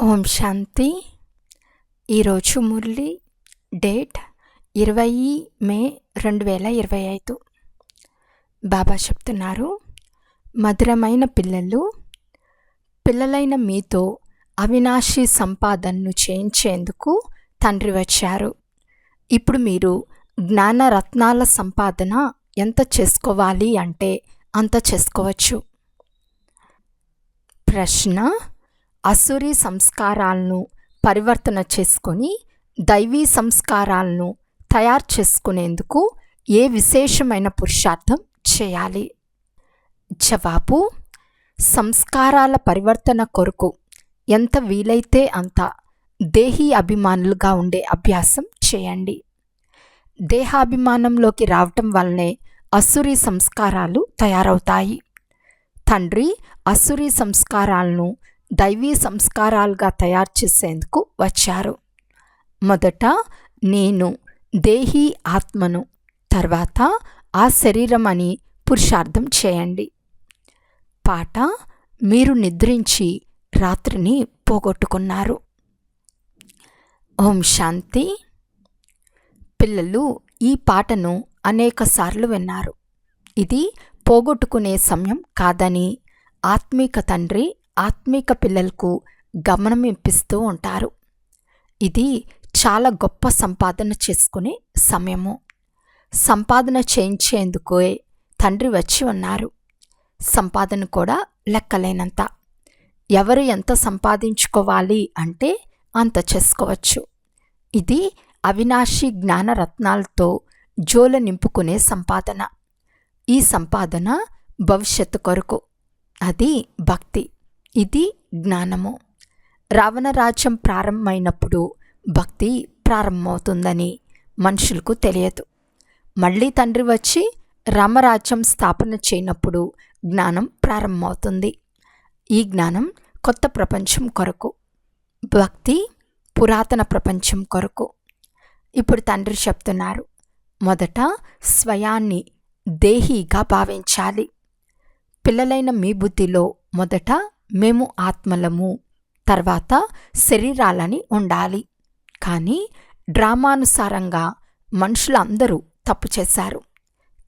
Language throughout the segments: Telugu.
ఓం శాంతి. ఈరోజు మురళి డేట్ ఇరవై మే రెండు వేల ఇరవై ఐదు. బాబా చెప్తున్నారు మధురమైన పిల్లలు పిల్లలైన మీతో అవినాశి సంపాదనను చేయించేందుకు తండ్రి వచ్చారు. ఇప్పుడు మీరు జ్ఞానరత్నాల సంపాదన ఎంత చేసుకోవాలి అంటే అంత చేసుకోవచ్చు. ప్రశ్న అసురి సంస్కారాలను పరివర్తన చేసుకొని దైవీ సంస్కారాలను తయారు చేసుకునేందుకు ఏ విశేషమైన పురుషార్థం చేయాలి? జవాబు సంస్కారాల పరివర్తన కొరకు ఎంత వీలైతే అంత దేహీ అభిమానులుగా ఉండే అభ్యాసం చేయండి. దేహాభిమానంలోకి రావటం వల్లనే అసురి సంస్కారాలు తయారవుతాయి. తండ్రి అసురి సంస్కారాలను దైవీ సంస్కారాలుగా తయారు చేసేందుకు వచ్చారు. మొదట నేను దేహీ ఆత్మను తర్వాత ఆ శరీరం అని పురుషార్థం చేయండి. పాట మీరు నిద్రించి రాత్రిని పోగొట్టుకున్నారు. ఓం శాంతి. పిల్లలు ఈ పాటను అనేకసార్లు విన్నారు. ఇది పోగొట్టుకునే సమయం కాదని ఆత్మీక తండ్రి ఆత్మీక పిల్లలకు గమనం ఇప్పిస్తూ ఉంటారు. ఇది చాలా గొప్ప సంపాదన చేసుకునే సమయము. సంపాదన చేయించేందుకే తండ్రి వచ్చి ఉన్నారు. సంపాదన కూడా లెక్కలేనంత. ఎవరు ఎంత సంపాదించుకోవాలి అంటే అంత చేసుకోవచ్చు. ఇది అవినాశి జ్ఞాన రత్నాలతో జోల నింపుకునే సంపాదన. ఈ సంపాదన భవిష్యత్తు కొరకు. అది భక్తి. ఇది జ్ఞానము. రావణరాజ్యం ప్రారంభమైనప్పుడు భక్తి ప్రారంభమవుతుందని మనుషులకు తెలియదు. మళ్ళీ తండ్రి వచ్చి రామరాజ్యం స్థాపన చేయనప్పుడు జ్ఞానం ప్రారంభమవుతుంది. ఈ జ్ఞానం కొత్త ప్రపంచం కొరకు భక్తి పురాతన ప్రపంచం కొరకు. ఇప్పుడు తండ్రి చెప్తున్నారు మొదట స్వయాన్ని దేహీగా భావించాలి. పిల్లలైన మీ బుద్ధిలో మొదట మేము ఆత్మలము తర్వాత శరీరాలని ఉండాలి. కానీ డ్రామానుసారంగా మనుషులందరూ తప్పు చేశారు.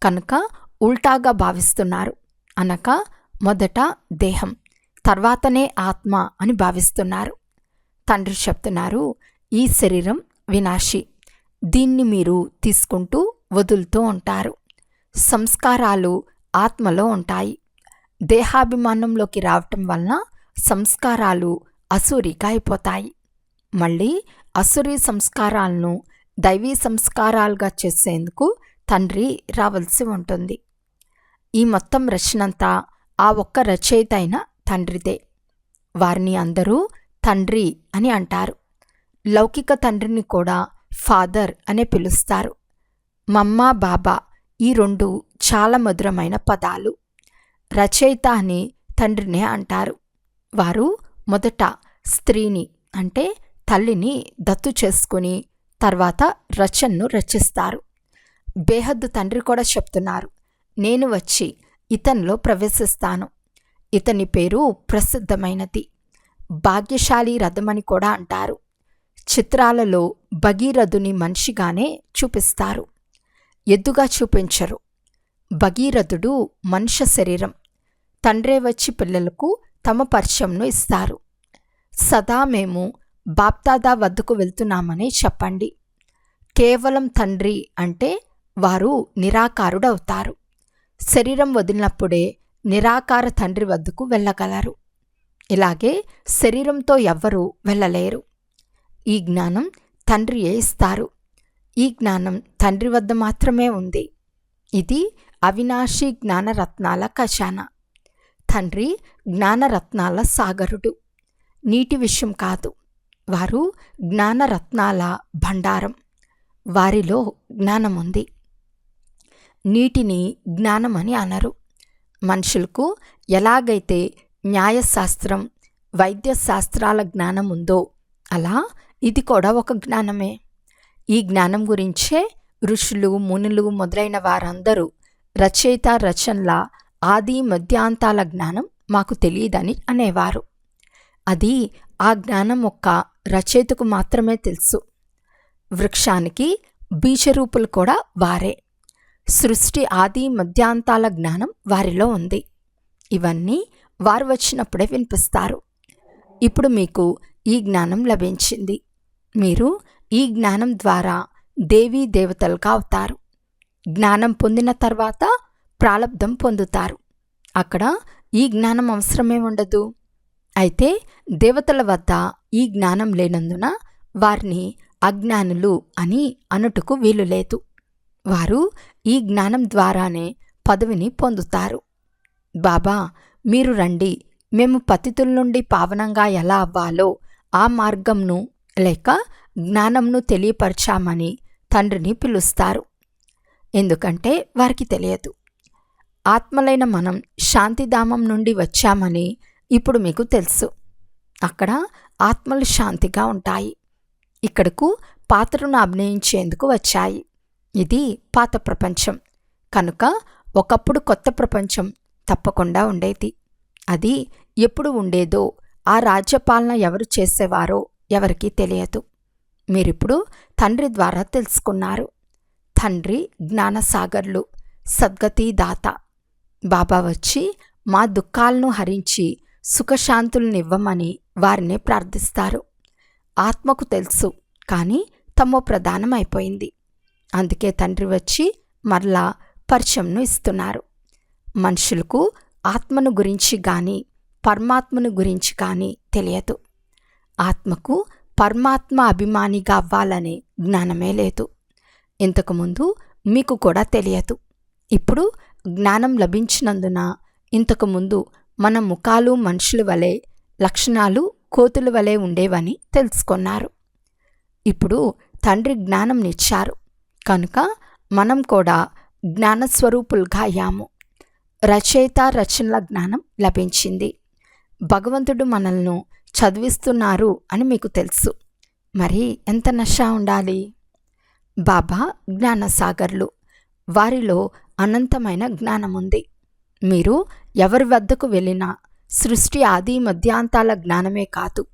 కనుక ఉల్టాగా భావిస్తున్నారు. అనక మొదట దేహం తర్వాతనే ఆత్మ అని భావిస్తున్నారు. తండ్రి చెప్తున్నారు ఈ శరీరం వినాశి. దీన్ని మీరు తీసుకుంటూ వదులుతూ ఉంటారు. సంస్కారాలు ఆత్మలో ఉంటాయి. దేహాభిమానంలోకి రావటం వలన సంస్కారాలు అసూరిగా అయిపోతాయి మళ్ళీ అసురి సంస్కారాలను దైవీ సంస్కారాలుగా చేసేందుకు తండ్రి రావాల్సి ఉంటుంది. ఈ మొత్తం రచనంతా ఆ ఒక్క రచయిత అయిన తండ్రిదే. వారిని అందరూ తండ్రి అని అంటారు. లౌకిక తండ్రిని కూడా ఫాదర్ అనే పిలుస్తారు. మమ్మ బాబా ఈ రెండు చాలా మధురమైన పదాలు. రచయిత అని తండ్రినే అంటారు. వారు మొదట స్త్రీని అంటే తల్లిని దత్తు చేసుకుని తర్వాత రచనను రచిస్తారు. బేహద్దు తండ్రి కూడా చెప్తున్నారు నేను వచ్చి ఇతనిలో ప్రవేశిస్తాను. ఇతని పేరు ప్రసిద్ధమైనది. భాగ్యశాలి రథమని కూడా అంటారు. చిత్రాలలో భగీరథుని మనిషిగానే చూపిస్తారు. ఎద్దుగా చూపించరు. భగీరథుడు మనుష్య శరీరం. తండ్రే వచ్చి పిల్లలకు తమ పరిచయంను ఇస్తారు. సదా మేము బాప్దాదా వద్దకు వెళ్తున్నామని చెప్పండి. కేవలం తండ్రి అంటే వారు నిరాకారుడవుతారు. శరీరం వదిలినప్పుడే నిరాకార తండ్రి వద్దకు వెళ్ళగలరు. ఇలాగే శరీరంతో ఎవ్వరూ వెళ్ళలేరు. ఈ జ్ఞానం తండ్రియే ఇస్తారు. ఈ జ్ఞానం తండ్రి వద్ద మాత్రమే ఉంది. ఇది అవినాశి జ్ఞానరత్నాల ఖజానా. తండ్రి జ్ఞానరత్నాల సాగరుడు. నీటి విషయం కాదు. వారు జ్ఞానరత్నాల భండారం. వారిలో జ్ఞానం ఉంది నీటిని జ్ఞానమని అనరు. మనుషులకు ఎలాగైతే న్యాయశాస్త్రం వైద్య శాస్త్రాల జ్ఞానం ఉందో అలా ఇది కూడా ఒక జ్ఞానమే. ఈ జ్ఞానం గురించే ఋషులు మునులు మొదలైన వారందరూ రచయిత రచనల ఆది మధ్యాంతాల జ్ఞానం మాకు తెలియదని అనేవారు. అది ఆ జ్ఞానం ఒక్క రచయితకు మాత్రమే తెలుసు. వృక్షానికి బీజరూపులు కూడా వారే. సృష్టి ఆది మధ్యాంతాల జ్ఞానం వారిలో ఉంది. ఇవన్నీ వారు వచ్చినప్పుడే వినిపిస్తారు. ఇప్పుడు మీకు ఈ జ్ఞానం లభించింది. మీరు ఈ జ్ఞానం ద్వారా దేవీ దేవతలుగా అవుతారు. జ్ఞానం పొందిన తర్వాత ప్రాలబ్ధం పొందుతారు. అక్కడ ఈ జ్ఞానం అవసరమే ఉండదు. అయితే దేవతల వద్ద ఈ జ్ఞానం లేనందున వారిని అజ్ఞానులు అని అనుటకు వీలు లేదు. వారు ఈ జ్ఞానం ద్వారానే పదవిని పొందుతారు. బాబా మీరు రండి. మేము పతితుల నుండి పావనంగా ఎలా అవ్వాలో ఆ మార్గంను లేక జ్ఞానంను తెలియపరచామని తండ్రిని పిలుస్తారు. ఎందుకంటే వారికి తెలియదు. ఆత్మలైన మనం శాంతిధామం నుండి వచ్చామని ఇప్పుడు మీకు తెలుసు. అక్కడ ఆత్మలు శాంతిగా ఉంటాయి. ఇక్కడకు పాత్రను అభినయించేందుకు వచ్చాయి. ఇది పాత ప్రపంచం. కనుక ఒకప్పుడు కొత్త ప్రపంచం తప్పకుండా ఉండేది. అది ఎప్పుడు ఉండేదో ఆ రాజ్యపాలన ఎవరు చేసేవారో ఎవరికీ తెలియదు. మీరిప్పుడు తండ్రి ద్వారా తెలుసుకున్నారు. తండ్రి జ్ఞానసాగర్లు సద్గతి దాత బాబా వచ్చి మా దుఃఖాలను హరించి సుఖశాంతులనివ్వమని వారిని ప్రార్థిస్తారు. ఆత్మకు తెలుసు కానీ తమో ప్రధానం అయిపోయింది అందుకే తండ్రి వచ్చి మరలా పరిచయంను ఇస్తున్నారు. మనుషులకు ఆత్మను గురించి కానీ పరమాత్మను గురించి కానీ తెలియదు. ఆత్మకు పరమాత్మ అభిమానిగా అవ్వాలనే జ్ఞానమే లేదు. ఇంతకుముందు మీకు కూడా తెలియదు. ఇప్పుడు జ్ఞానం లభించినందున ఇంతకుముందు మన ముఖాలు మనుషుల వలె లక్షణాలు కోతుల వలె ఉండేవని తెలుసుకున్నారు. ఇప్పుడు తండ్రి జ్ఞానంనిచ్చారు కనుక మనం కూడా జ్ఞానస్వరూపులుగా అయ్యాము. రచయిత రచనల జ్ఞానం లభించింది. భగవంతుడు మనల్ని చదివిస్తున్నారు అని మీకు తెలుసు. మరి ఎంత నష ఉండాలి? బాబా జ్ఞానసాగర్లు. వారిలో అనంతమైన జ్ఞానం ఉంది. మీరు ఎవరి వద్దకు వెళ్ళినా సృష్టి ఆది మధ్యాంతాల జ్ఞానమే కాదు.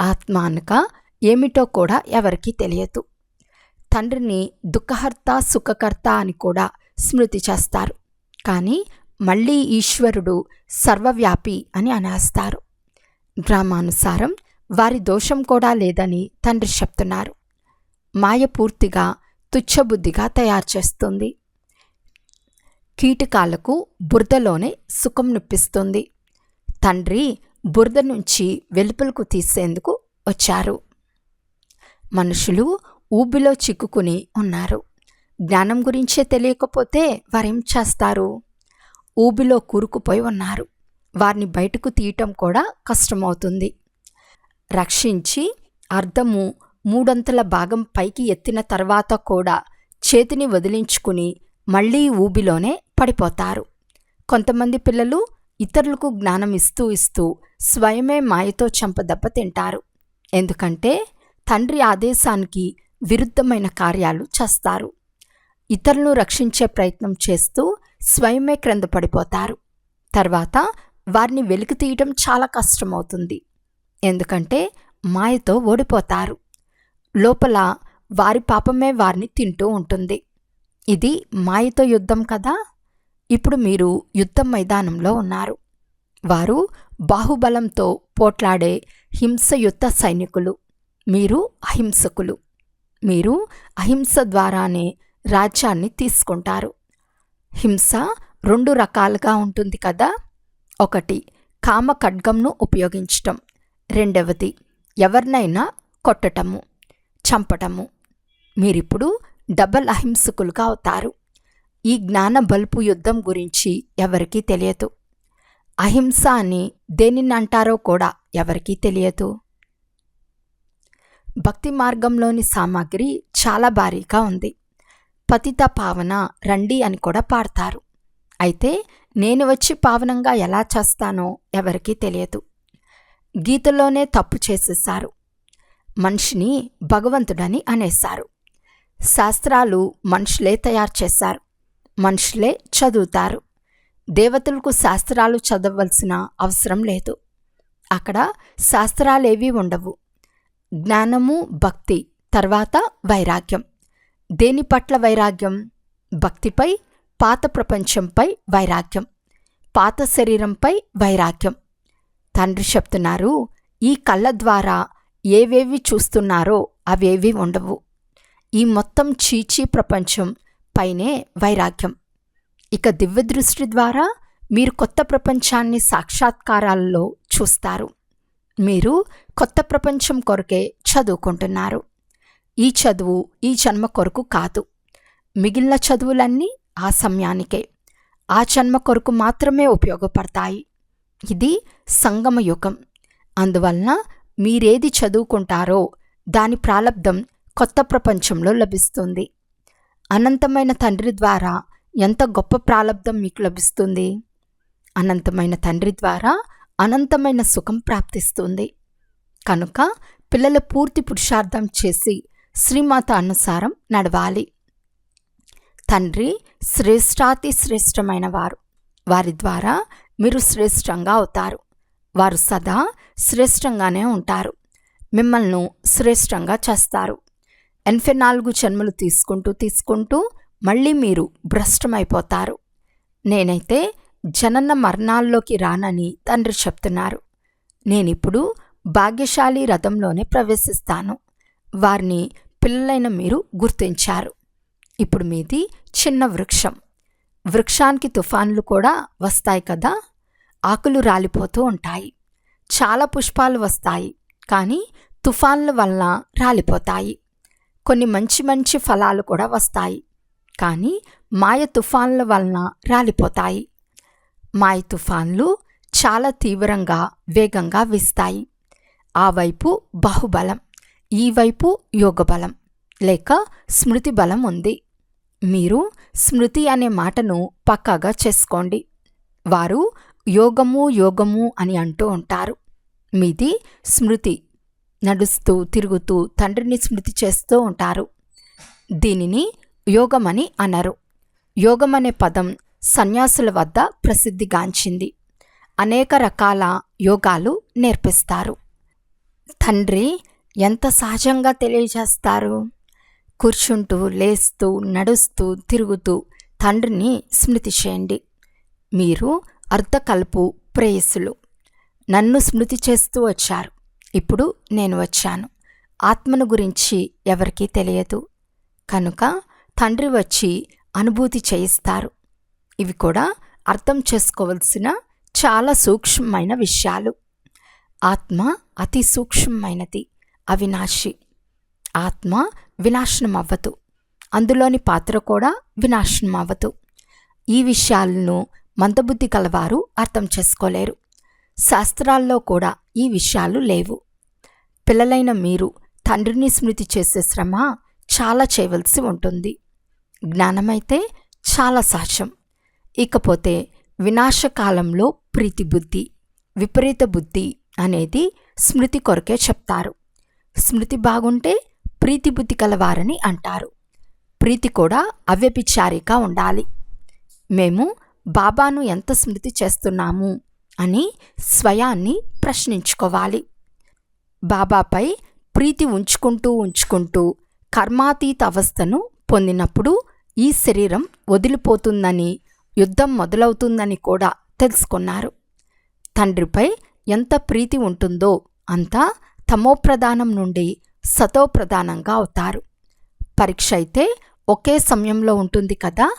ఆత్మ అనక ఏమిటో కూడా ఎవరికీ తెలియదు. తండ్రిని దుఃఖహర్త సుఖకర్త అని కూడా స్మృతి చేస్తారు. కానీ మళ్ళీ ఈశ్వరుడు సర్వవ్యాపి అని అనేస్తారు. గ్రామానుసారం వారి దోషం కూడా లేదని తండ్రి చెప్తున్నారు. మాయ పూర్తిగా తుచ్చబుద్ధిగా తయారు చేస్తుంది. కీటకాలకు బురదలోనే సుఖం నొప్పిస్తుంది. తండ్రి బురద నుంచి వెలుపలకు తీసేందుకు వచ్చారు. మనుషులు ఊబిలో చిక్కుకుని ఉన్నారు. జ్ఞానం గురించే తెలియకపోతే వారేం చేస్తారు? ఊబిలో కూరుకుపోయి ఉన్నారు. వారిని బయటకు తీయటం కూడా కష్టమవుతుంది. రక్షించి అర్ధము మూడంతల భాగం పైకి ఎత్తిన తర్వాత కూడా చేతిని వదిలించుకుని మళ్ళీ ఊబిలోనే పడిపోతారు. కొంతమంది పిల్లలు ఇతరులకు జ్ఞానం ఇస్తూ ఇస్తూ స్వయమే మాయతో చంపదెబ్బ తింటారు. ఎందుకంటే తండ్రి ఆదేశానికి విరుద్ధమైన కార్యాలు చేస్తారు. ఇతరులను రక్షించే ప్రయత్నం చేస్తూ స్వయమే క్రింద పడిపోతారు. తర్వాత వారిని వెలికి తీయటం చాలా కష్టమవుతుంది. ఎందుకంటే మాయతో ఓడిపోతారు. లోపల వారి పాపమే వారిని తింటూ ఉంటుంది. ఇది మాయతో యుద్ధం కదా? ఇప్పుడు మీరు యుద్ధం మైదానంలో ఉన్నారు. వారు బాహుబలంతో పోట్లాడే హింసయుద్ధ సైనికులు. మీరు అహింసకులు. మీరు అహింస ద్వారానే రాజ్యాన్ని తీసుకుంటారు. హింస రెండు రకాలుగా ఉంటుంది కదా? ఒకటి కామ ఖడ్గంను ఉపయోగించటం. రెండవది ఎవరినైనా కొట్టటము చంపటము. మీరిప్పుడు డబల్ అహింసకులుగా అవుతారు. ఈ జ్ఞాన బల్పు యుద్ధం గురించి ఎవరికీ తెలియదు. అహింస అని దేనిని అంటారో కూడా ఎవరికీ తెలియదు. భక్తి మార్గంలోని సామాగ్రి చాలా భారీగా ఉంది. పతిత పావన రండి అని కూడా పాడతారు. అయితే నేను వచ్చి పావనంగా ఎలా చేస్తానో ఎవరికీ తెలియదు. గీతలోనే తప్పు చేసేశారు. మనిషిని భగవంతుడని అనేశారు. శాస్త్రాలు మనుషులే తయారు చేశారు. మనుషులే చదువుతారు. దేవతలకు శాస్త్రాలు చదవలసిన అవసరం లేదు. అక్కడ శాస్త్రాలేవీ ఉండవు. జ్ఞానము భక్తి తర్వాత వైరాగ్యం. దేని పట్ల వైరాగ్యం? భక్తిపై పాత ప్రపంచంపై వైరాగ్యం పాత శరీరంపై వైరాగ్యం. తండ్రి చెప్తున్నారు ఈ కళ్ళ ద్వారా ఏవేవి చూస్తున్నారో అవేవి ఉండవు. ఈ మొత్తం చీచీ ప్రపంచం పైనే వైరాగ్యం. ఇక దివ్య దృష్టి ద్వారా మీరు కొత్త ప్రపంచాన్ని సాక్షాత్కారాల్లో చూస్తారు. మీరు కొత్త ప్రపంచం కొరకే చదువుకుంటున్నారు. ఈ చదువు ఈ జన్మ కొరకు కాదు. మిగిలిన చదువులన్నీ ఆ సమయానికే. ఆ జన్మ కొరకు మాత్రమే ఉపయోగపడతాయి. ఇది సంగమ యుగం. అందువలన మీరేది చదువుకుంటారో దాని ప్రాలబ్ధం కొత్త ప్రపంచంలో లభిస్తుంది. అనంతమైన తండ్రి ద్వారా ఎంత గొప్ప ప్రాలబ్ధం మీకు లభిస్తుంది? అనంతమైన తండ్రి ద్వారా అనంతమైన సుఖం ప్రాప్తిస్తుంది. కనుక పిల్లల పూర్తి పురుషార్థం చేసి శ్రీమాత అనుసారం నడవాలి. తండ్రి శ్రేష్టాతి శ్రేష్టమైన వారు. వారి ద్వారా మీరు శ్రేష్టంగా అవుతారు. వారు సదా శ్రేష్టంగానే ఉంటారు. మిమ్మల్ని శ్రేష్టంగా చేస్తారు. ఎనభై నాలుగు జన్మలు తీసుకుంటూ తీసుకుంటూ మళ్ళీ మీరు భ్రష్టమైపోతారు. నేనైతే జనన మరణాల్లోకి రానని తండ్రి చెప్తున్నారు. నేనిప్పుడు భాగ్యశాలి రథంలోనే ప్రవేశిస్తాను. వారిని పిల్లలైన మీరు గుర్తించారు. ఇప్పుడు మీది చిన్న వృక్షం. వృక్షానికి తుఫాన్లు కూడా వస్తాయి కదా? ఆకులు రాలిపోతూ ఉంటాయి. చాలా పుష్పాలు వస్తాయి. కానీ తుఫాన్ల వల్ల రాలిపోతాయి. కొన్ని మంచి మంచి ఫలాలు కూడా వస్తాయి. కానీ మాయ తుఫాన్ల వలన రాలిపోతాయి. మాయ తుఫాన్లు చాలా తీవ్రంగా వేగంగా వీస్తాయి. ఆ వైపు బాహుబలం ఈ వైపు యోగబలం లేక స్మృతి బలం ఉంది. మీరు స్మృతి అనే మాటను పక్కాగా చేసుకోండి. వారు యోగము యోగము అని అంటూ ఉంటారు. మీది స్మృతి. నడుస్తూ తిరుగుతూ తండ్రిని స్మృతి చేస్తూ ఉంటారు. దీనిని యోగమని అనరు. యోగం అనే పదం సన్యాసుల వద్ద ప్రసిద్ధిగాంచింది. అనేక రకాల యోగాలు నేర్పిస్తారు. తండ్రి ఎంత సహజంగా తెలియజేస్తారు? కూర్చుంటూ లేస్తూ నడుస్తూ తిరుగుతూ తండ్రిని స్మృతి చేయండి మీరు అర్ధకల్పు ప్రేయస్సులు. నన్ను స్మృతి చేస్తూ వచ్చారు. ఇప్పుడు నేను వచ్చాను. ఆత్మను గురించి ఎవరికీ తెలియదు. కనుక తండ్రి వచ్చి అనుభూతి చేయిస్తారు. ఇవి కూడా అర్థం చేసుకోవలసిన చాలా సూక్ష్మమైన విషయాలు. ఆత్మ అతి సూక్ష్మమైనది. అవినాశి. ఆత్మ వినాశనం అవ్వదు అందులోని పాత్ర కూడా వినాశనం అవ్వదు ఈ విషయాలను మందబుద్ధి కలవారు అర్థం చేసుకోలేరు. శాస్త్రాల్లో కూడా ఈ విషయాలు లేవు. పిల్లలైన మీరు తండ్రిని స్మృతి చేసే శ్రమ చాలా చేయవలసి ఉంటుంది. జ్ఞానమైతే చాలా సహజం ఇకపోతే వినాశకాలంలో ప్రీతి బుద్ధి విపరీత బుద్ధి అనేది స్మృతి కొరకే చెప్తారు. స్మృతి బాగుంటే ప్రీతిబుద్ధి కలవారని అంటారు. ప్రీతి కూడా అవ్యభిచారిగా ఉండాలి. మేము బాబాను ఎంత స్మృతి చేస్తున్నాము అని స్వయాన్ని ప్రశ్నించుకోవాలి. బాబాపై ప్రీతి ఉంచుకుంటూ ఉంచుకుంటూ కర్మాతీత అవస్థను పొందినప్పుడు ఈ శరీరం వదిలిపోతుందని యుద్ధం మొదలవుతుందని కూడా తెలుసుకున్నారు. తండ్రిపై ఎంత ప్రీతి ఉంటుందో అంతా తమోప్రధానం నుండి సతోప్రధానంగా అవుతారు. పరీక్ష అయితే ఒకే సమయంలో ఉంటుంది కదా?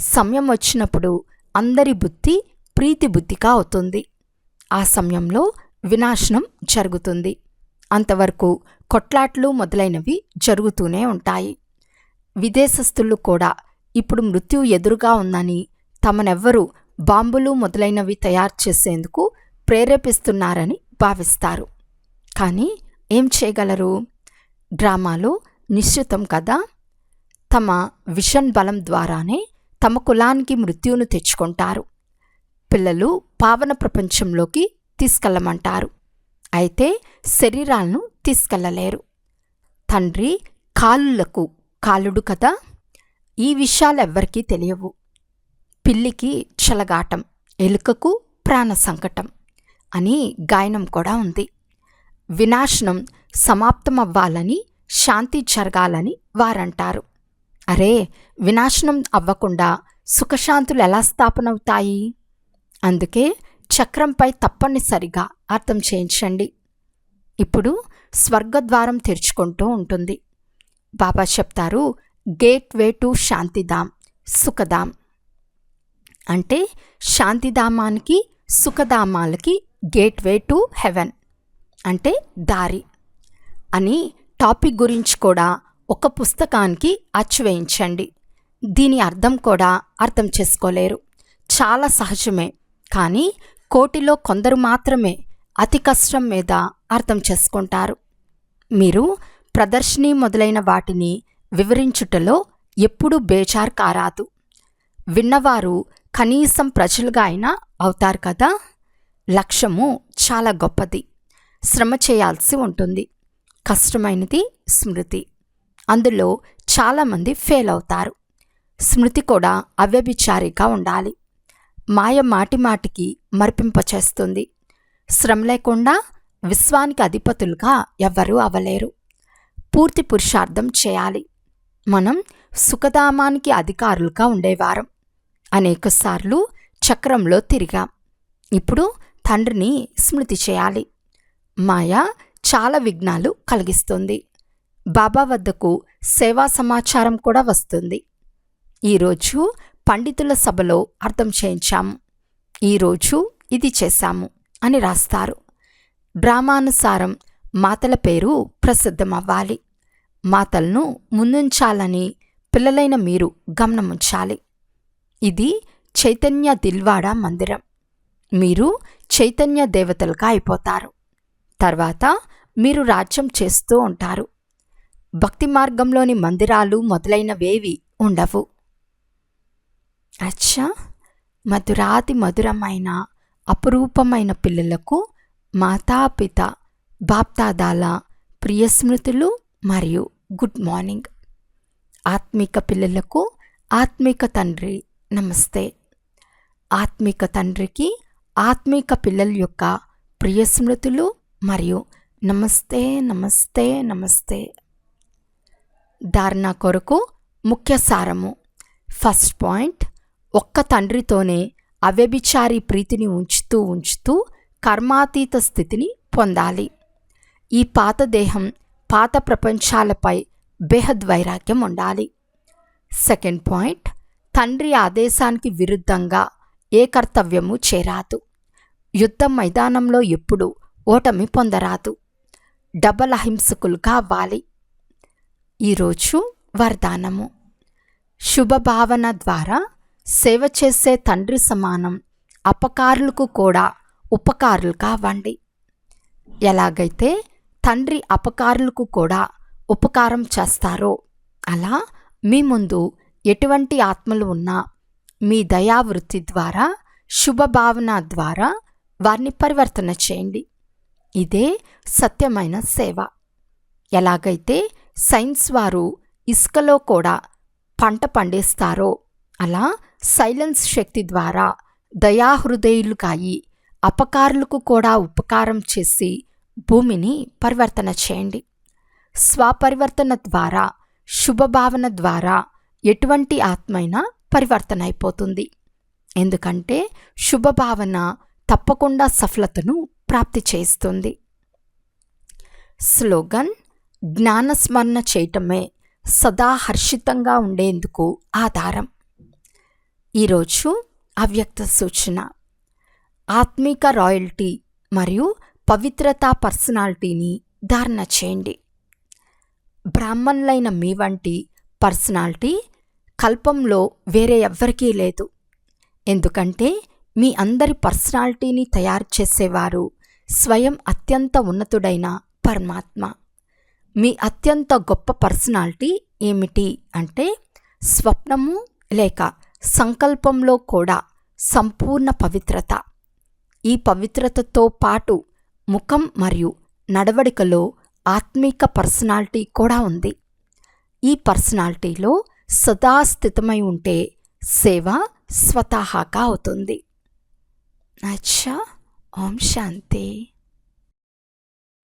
సమయం వచ్చినప్పుడు అందరి బుద్ధి ప్రీతి బుద్ధిగా అవుతుంది. ఆ సమయంలో వినాశనం జరుగుతుంది. అంతవరకు కొట్లాట్లు మొదలైనవి జరుగుతూనే ఉంటాయి. విదేశస్థులు కూడా ఇప్పుడు మృత్యు ఎదురుగా ఉందని తమనెవ్వరూ బాంబులు మొదలైనవి తయారు చేసేందుకు ప్రేరేపిస్తున్నారని భావిస్తారు. కానీ ఏం చేయగలరు? డ్రామాలో నిశ్చితం కదా? తమ విషన్ బలం ద్వారానే తమ కులానికి మృత్యువును తెచ్చుకుంటారు. పిల్లలు పావన ప్రపంచంలోకి తీసుకెళ్ళమంటారు అయితే శరీరాలను తీసుకెళ్ళలేరు తండ్రి కాలులకు కాలుడు కదా? ఈ విషయాలు ఎవ్వరికీ తెలియవు. పిల్లికి చలగాటం ఎలుకకు ప్రాణ సంకటం అని గాయనం కూడా ఉంది. వినాశనం సమాప్తమవ్వాలని శాంతి జరగాలని వారంటారు. అరే వినాశనం అవ్వకుండా సుఖశాంతులు ఎలా స్థాపనవుతాయి? అందుకే చక్రంపై తప్పనిసరిగా అర్థం చేయించండి. ఇప్పుడు స్వర్గద్వారం తెరుచుకుంటూ ఉంటుంది. బాబా చెప్తారు gate way to Shantidham Sukhdham. అంటే శాంతిధామానికి సుఖధామాలకి గేట్ వే టు హెవెన్. అంటే దారి అని టాపిక్ గురించి కూడా ఒక పుస్తకానికి అచ్చువేయించండి దీని అర్థం కూడా అర్థం చేసుకోలేరు. చాలా సహజమే కానీ కోటిలో కొందరు మాత్రమే అతి కష్టం మీద అర్థం చేసుకుంటారు. మీరు ప్రదర్శిని మొదలైన వాటిని వివరించుటలో ఎప్పుడూ బేజార్ కారాదు విన్నవారు కనీసం ప్రజలుగా అయినా అవుతారు కదా? లక్ష్యము చాలా గొప్పది. శ్రమ చేయాల్సి ఉంటుంది. కష్టమైనది స్మృతి. అందులో చాలామంది ఫెయిల్ అవుతారు. స్మృతి కూడా అవ్యభిచారిగా ఉండాలి. మాయ మాటి మాటికి మరిపింపచేస్తుంది శ్రమ లేకుండా విశ్వానికి అధిపతులుగా ఎవ్వరూ అవ్వలేరు. పూర్తి పురుషార్థం చేయాలి. మనం సుఖధామానికి అధికారులుగా ఉండేవారం. అనేకసార్లు చక్రంలో తిరిగాం. ఇప్పుడు తండ్రిని స్మృతి చేయాలి. మాయ చాలా విఘ్నాలు కలిగిస్తుంది. బాబా వద్దకు సేవా సమాచారం కూడా వస్తుంది. ఈరోజు పండితుల సభలో అర్థం చేయించాము ఈరోజు ఇది చేశాము అని రాస్తారు. డ్రామానుసారం మాతల పేరు ప్రసిద్ధమవ్వాలి. మాతలను ముందుంచాలని పిల్లలైన మీరు గమనముంచాలి. ఇది చైతన్య దిల్వాడ మందిరం. మీరు చైతన్య దేవతలుగా అయిపోతారు. తర్వాత మీరు రాజ్యం చేస్తూ ఉంటారు. భక్తి మార్గంలోని మందిరాలు మొదలైనవేవి ఉండవు. అచ్చా! మధురాతి మధురమైన అపురూపమైన పిల్లలకు మాతాపిత బాప్తాదాల ప్రియస్మృతులు మరియు గుడ్ మార్నింగ్. ఆత్మిక పిల్లలకు ఆత్మిక తండ్రి నమస్తే. ఆత్మిక తండ్రికి ఆత్మిక పిల్లల యొక్క ప్రియస్మృతులు మరియు నమస్తే నమస్తే నమస్తే. ధారణ కొరకు ముఖ్య సారము. ఫస్ట్ పాయింట్ ఒక్క తండ్రితోనే అవ్యభిచారి ప్రీతిని ఉంచుతూ ఉంచుతూ కర్మాతీత స్థితిని పొందాలి. ఈ పాత దేహం పాత ప్రపంచాలపై బేహద్ వైరాగ్యం ఉండాలి. సెకండ్ పాయింట్ తండ్రి ఆదేశానికి విరుద్ధంగా ఏ కర్తవ్యము చేరాదు. యుద్ధ మైదానంలో ఎప్పుడు ఓటమి పొందరాదు. డబల్ అహింసకులుగా అవ్వాలి ఈరోజు వరదానము. శుభభావన ద్వారా సేవ చేసే తండ్రి సమానం అపకారులకు కూడా ఉపకారులుగా అవ్వండి ఎలాగైతే తండ్రి అపకారులకు కూడా ఉపకారం చేస్తారో అలా మీ ముందు ఎటువంటి ఆత్మలు ఉన్నా మీ దయావృత్తి ద్వారా శుభభావన ద్వారా వారిని పరివర్తన చేయండి. ఇదే సత్యమైన సేవ. ఎలాగైతే సైన్స్ వారు ఇసుకలో కూడా పంట పండిస్తారో అలా సైలెన్స్ శక్తి ద్వారా దయాహృదయులుగాయి అపకారులకు కూడా ఉపకారం చేసి భూమిని పరివర్తన చేయండి. స్వపరివర్తన ద్వారా శుభభావన ద్వారా ఎటువంటి ఆత్మైనా పరివర్తన అయిపోతుంది. ఎందుకంటే శుభభావన తప్పకుండా సఫలతను ప్రాప్తి చేస్తుంది. స్లోగన్ జ్ఞానస్మరణ చేయటమే సదా హర్షితంగా ఉండేందుకు ఆధారం. ఈరోజు అవ్యక్త సూచన ఆత్మిక రాయల్టీ మరియు పవిత్రతా పర్సనాలిటీని ధారణ చేయండి. బ్రాహ్మణులైన మీ వంటి పర్సనాలిటీ కల్పంలో వేరే ఎవ్వరికీ లేదు. ఎందుకంటే మీ అందరి పర్సనాలిటీని తయారు చేసేవారు స్వయం అత్యంత ఉన్నతుడైన పరమాత్మ. మీ అత్యంత గొప్ప పర్సనాలిటీ ఏమిటి అంటే స్వప్నము లేక సంకల్పంలో కూడా సంపూర్ణ పవిత్రత. ఈ పవిత్రతతో పాటు ముఖం మరియు నడవడికలో ఆత్మిక పర్సనాలిటీ కూడా ఉంది. ఈ పర్సనాలిటీలో సదా స్థితమై ఉంటే సేవ స్వతహాగా అవుతుంది. అచ్చా ఓం శాంతి